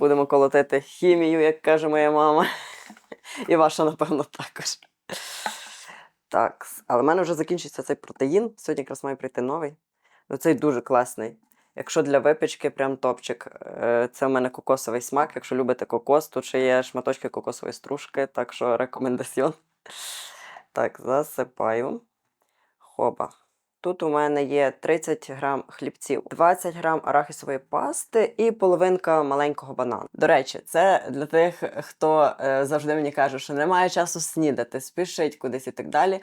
Будемо колотити хімію, як каже моя мама. І ваша, напевно, також. Так, але в мене вже закінчиться цей протеїн. Сьогодні якраз має прийти новий. Ну, цей дуже класний. Якщо для випічки, прям топчик. Е, Це в мене кокосовий смак. Якщо любите кокос, тут ще є шматочки кокосової стружки, так що рекомендаціон. Так, засипаю. Хоба. Тут у мене є 30 грам хлібців, 20 грам арахісової пасти і половинка маленького банану. До речі, це для тих, хто е, завжди мені каже, що немає часу снідати, спішить кудись і так далі.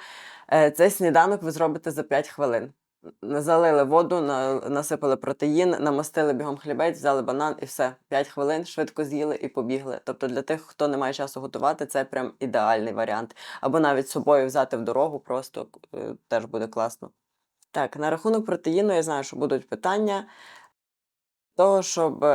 Е, цей сніданок ви зробите за 5 хвилин. Залили воду, на, насипали протеїн, намастили бігом хлібець, взяли банан і все. 5 хвилин швидко з'їли і побігли. Тобто для тих, хто не має часу готувати, це прям ідеальний варіант. Або навіть з собою взяти в дорогу, просто е, теж буде класно. Так, на рахунок протеїну я знаю, що будуть питання того, щоб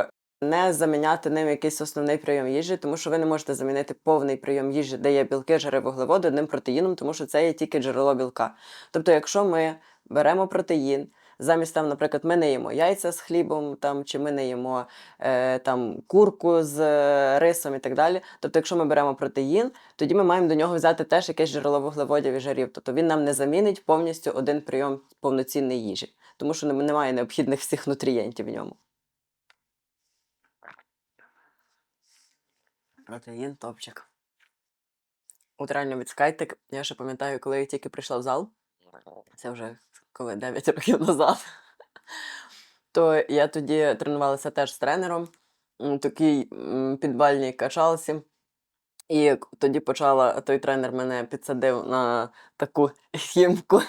не заміняти ним якийсь основний прийом їжі, тому що ви не можете замінити повний прийом їжі, де є білки, жири, вуглеводи одним протеїном, тому що це є тільки джерело білка. Тобто, якщо ми беремо протеїн, замість там, наприклад, ми не їмо яйця з хлібом, там, чи ми не їмо е, там, курку з е, рисом і так далі. Тобто, якщо ми беремо протеїн, тоді ми маємо до нього взяти теж якесь джерело вуглеводів і жирів. Тобто він нам не замінить повністю один прийом повноцінної їжі, тому що немає необхідних всіх нутрієнтів в ньому. Протеїн топчик. От реально від скайтик. Я ще пам'ятаю, коли я тільки прийшла в зал. Це вже коли 9 років назад. То я тоді тренувалася теж з тренером, такий м, підвальній качалці. І тоді почала, той тренер мене підсадив на таку хімку,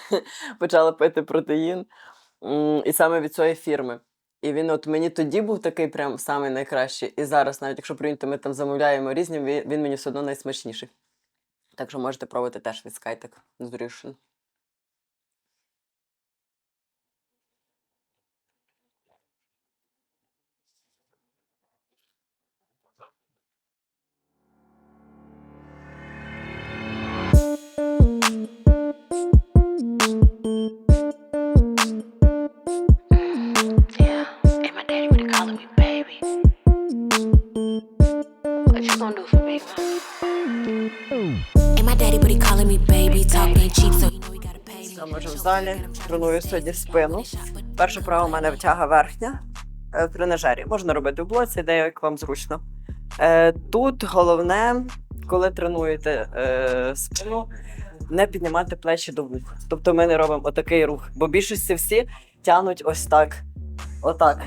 почала пити протеїн. І саме від цієї фірми. І він от мені тоді був такий прям самий найкращий. І зараз, навіть якщо прийняти, ми там замовляємо різні, він мені все одно найсмачніший. Так що можете пробувати теж від Skytech Nutrition. Там вже треную сьогодні спину. Перша права у мене втяга верхня е, в тренажері. Можна робити в блоці, де як вам зручно. Е, Тут головне, коли тренуєте е, спину, не піднімати плечі до вух. Тобто ми не робимо отакий рух, бо більшості всі тянуть ось так, отак.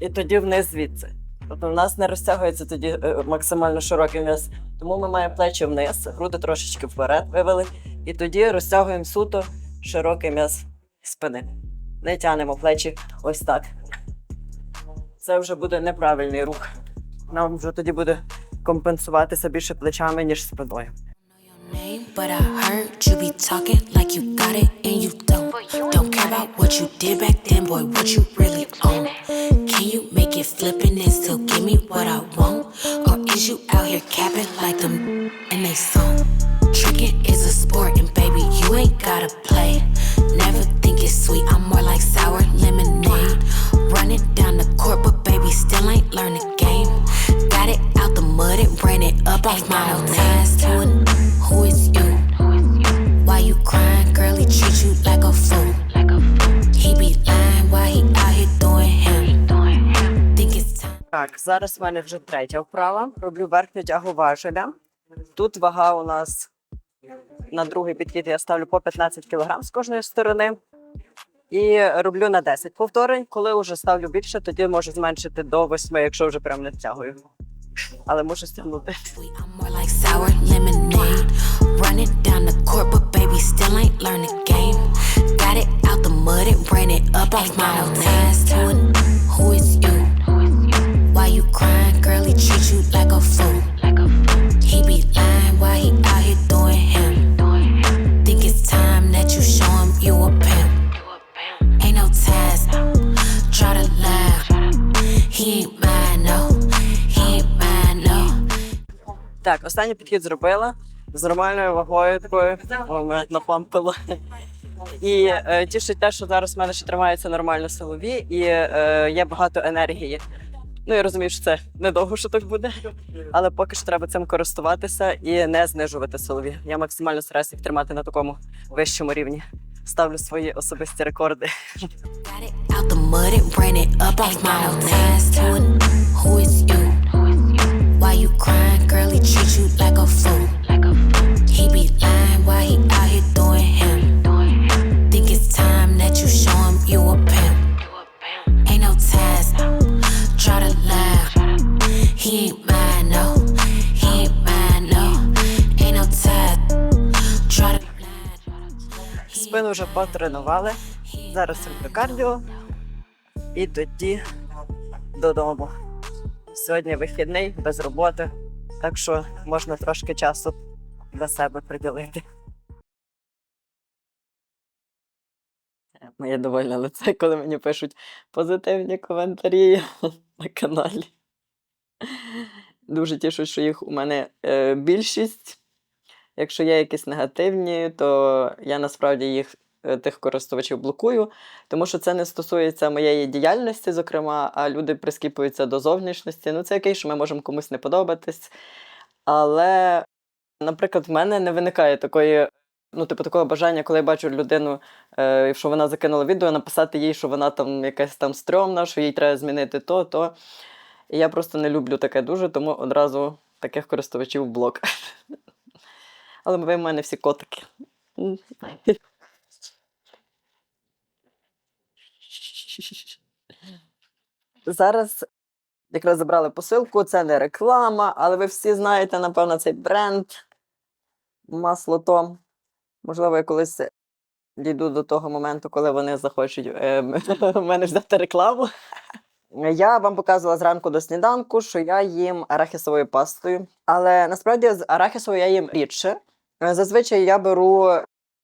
І тоді вниз звідси. Тобто в нас не розтягується тоді е, максимально широкий м'яз. Тому ми маємо плечі вниз, груди трошечки вперед вивели. І тоді розтягуємо суто широкий м'яз спини. Не тянемо плечі ось так. Це вже буде неправильний рух. Нам вже тоді буде компенсуватися більше плечами, ніж спиною. Name, but I heard you be talking like you got it and you don't. Don't care about what you did back then, boy, what you really own. Can you make it flippin' and still give me what I want? Or is you out here capping like them and they song? Tricking is a sport, and baby, you ain't gotta play. Never think it's sweet, I'm more like sour lemonade. Running down the court, but baby, still ain't learned the game. Got it out the mud and ran it up off my own ties зараз в мене вже третя вправа. Роблю верхню тягу важеля. Тут вага у нас на другий підхід я ставлю по 15 кг з кожної сторони. І роблю на 10 повторень. Коли вже ставлю більше, тоді можу зменшити до 8, якщо вже прям не втягую. Але можу стягнути. Got it out the mud and ran it up off my own. Who is you? Останній підхід зробила з нормальною вагою такою. Напампило. І е, тішить те, що зараз в мене ще тримаються нормально силові і е, є багато енергії. Ну, я розумію, що це недовго що так буде, але поки що треба цим користуватися і не знижувати силові. Я максимально стараюся їх тримати на такому вищому рівні. Ставлю свої особисті рекорди. Why you crying? Treat you like a fool. He be lying while he out here doing him. Think it's time that you show him you a pimp. Ain't no ties. Try to lie. He ain't mine, no. He ain't mine, no. Ain't no ties. Try to lie. Спину вже потренували. Зараз роблю кардіо. І тоді додому. Сьогодні вихідний, без роботи, так що можна трошки часу для себе приділити. Моє довольне лице, коли мені пишуть позитивні коментарі на каналі. Дуже тішу, що їх у мене е, більшість. Якщо є якісь негативні, то я насправді їх тих користувачів блокую, тому що це не стосується моєї діяльності, зокрема, а люди прискіпуються до зовнішності. Ну, це окей, що ми можемо комусь не подобатись. Але, наприклад, в мене не виникає такої, ну, типу, такого бажання, коли я бачу людину, е, що вона закинула відео, написати їй, що вона там якась там стрьомна, що їй треба змінити то, то. І я просто не люблю таке дуже, тому одразу таких користувачів блок. Але ви в мене всі котики. Зараз якраз забрали посилку, це не реклама, але ви всі знаєте, напевно, цей бренд масло Том. Можливо, я колись дійду до того моменту, коли вони захочуть е, в мене взяти рекламу. Я вам показувала зранку до сніданку, що я їм арахісовою пастою. Але насправді з арахісовою я їм рідше. Зазвичай я беру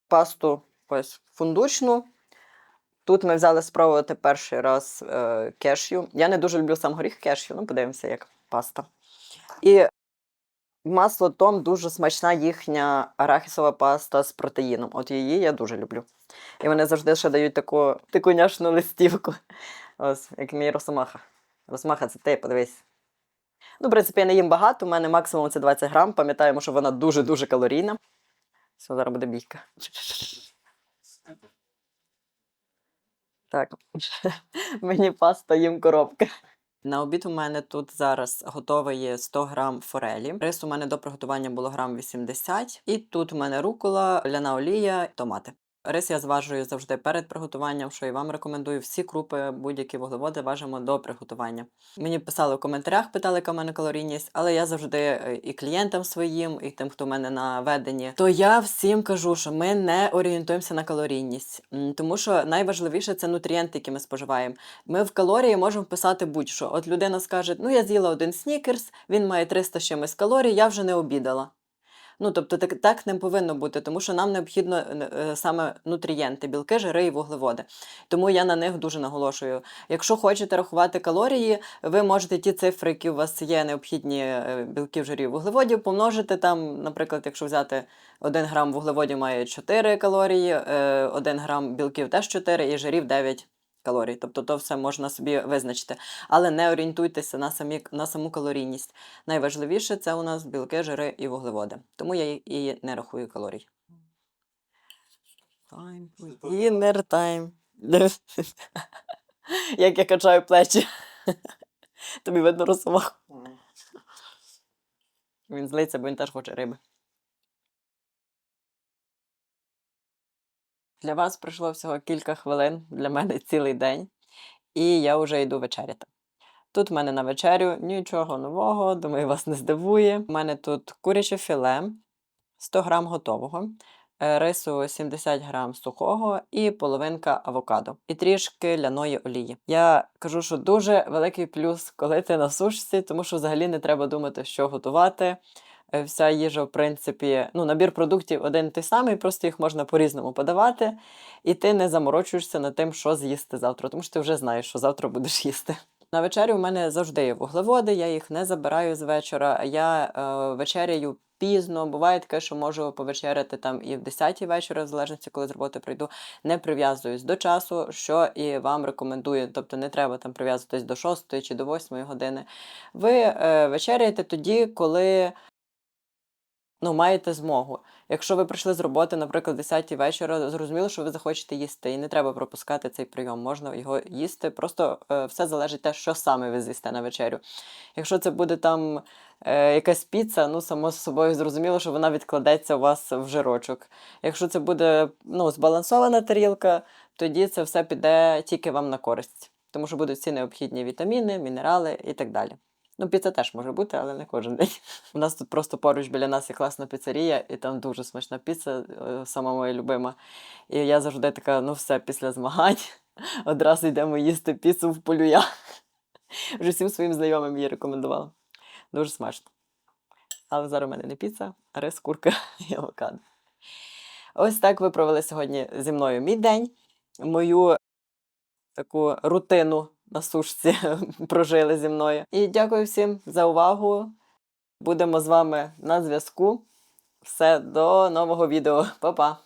пасту ось фундучну. Тут ми взяли спробувати перший раз е, кешю. Я не дуже люблю сам горіх кешю, ну подивимося, як паста. І масло Том дуже смачна їхня арахісова паста з протеїном. От її я дуже люблю. І вони завжди ще дають таку, таку няшну листівку. Ось, як мій Росомаха. Росомаха, це ти, подивись. Ну, в принципі, я не їм багато, у мене максимум це 20 грам. Пам'ятаємо, що вона дуже-дуже калорійна. Все, зараз буде бійка. Так, мені паста їм коробка. На обід у мене тут зараз готовий 100 грам форелі. Рис у мене до приготування було грам 80. І тут у мене рукола, ляна олія, томати. Рис я зважую завжди перед приготуванням, що і вам рекомендую. Всі крупи, будь-які вуглеводи важимо до приготування. Мені писали в коментарях, питали, яка в мене калорійність, але я завжди е, і клієнтам своїм, і тим, хто в мене на веденні, то я всім кажу, що ми не орієнтуємося на калорійність, тому що найважливіше це нутрієнти, які ми споживаємо. Ми в калорії можемо вписати будь-що. От людина скаже: ну я з'їла один снікерс, він має 300 з чимось калорій, я вже не обідала. Ну, тобто так, так не повинно бути, тому що нам необхідно е, е, саме нутрієнти, білки, жири і вуглеводи. Тому я на них дуже наголошую. Якщо хочете рахувати калорії, ви можете ті цифри, які у вас є необхідні е, білків, жирів, вуглеводів, помножити там, наприклад, якщо взяти 1 грам вуглеводів має 4 калорії, 1 грам білків теж 4 і жирів 9 калорій. Тобто то все можна собі визначити. Але не орієнтуйтеся на, самі, на саму калорійність. Найважливіше це у нас білки, жири і вуглеводи. Тому я і- і не рахую калорій. Time. Inner time. Як я качаю плечі. Тобі видно росомаху. Він злиться, бо він теж хоче риби. Для вас пройшло всього кілька хвилин, для мене цілий день, і я вже йду вечеряти. Тут в мене на вечерю нічого нового, думаю, вас не здивує. У мене тут куряче філе, 100 грам готового, е, рису 70 грам сухого і половинка авокадо, і трішки ляної олії. Я кажу, що дуже великий плюс, коли ти на сушці, тому що взагалі не треба думати, що готувати. Е, Вся їжа, в принципі, ну, набір продуктів один той самий, просто їх можна по-різному подавати, і ти не заморочуєшся над тим, що з'їсти завтра, тому що ти вже знаєш, що завтра будеш їсти. На вечерю у мене завжди є вуглеводи, я їх не забираю з вечора. Я е, вечеряю пізно. Буває таке, що можу повечеряти там і в 10-й вечора, в залежності, коли з роботи прийду. Не прив'язуюсь до часу, що і вам рекомендую. Тобто не треба там прив'язуватись до 6 чи до 8 години. Ви е, вечеряєте тоді, коли ну, маєте змогу. Якщо ви прийшли з роботи, наприклад, 10 вечора, зрозуміло, що ви захочете їсти, і не треба пропускати цей прийом. Можна його їсти. Просто е, все залежить те, що саме ви з'їсте на вечерю. Якщо це буде там е, якась піца, ну само собою зрозуміло, що вона відкладеться у вас в жирочок. Якщо це буде ну, збалансована тарілка, тоді це все піде тільки вам на користь, тому що будуть всі необхідні вітаміни, мінерали і так далі. Ну, піца теж може бути, але не кожен день. У нас тут просто поруч біля нас є класна піцерія, і там дуже смачна піца, е, сама моя любима. І я завжди така, ну все, після змагань одразу йдемо їсти піцу в полюя. Вже всім своїм знайомим її рекомендувала. Дуже смачно. Але зараз у мене не піца, а рис, курка і авокадо. Ось так ви провели сьогодні зі мною мій день, мою таку рутину на сушці прожили зі мною. І дякую всім за увагу. Будемо з вами на зв'язку. Все, до нового відео. Па-па!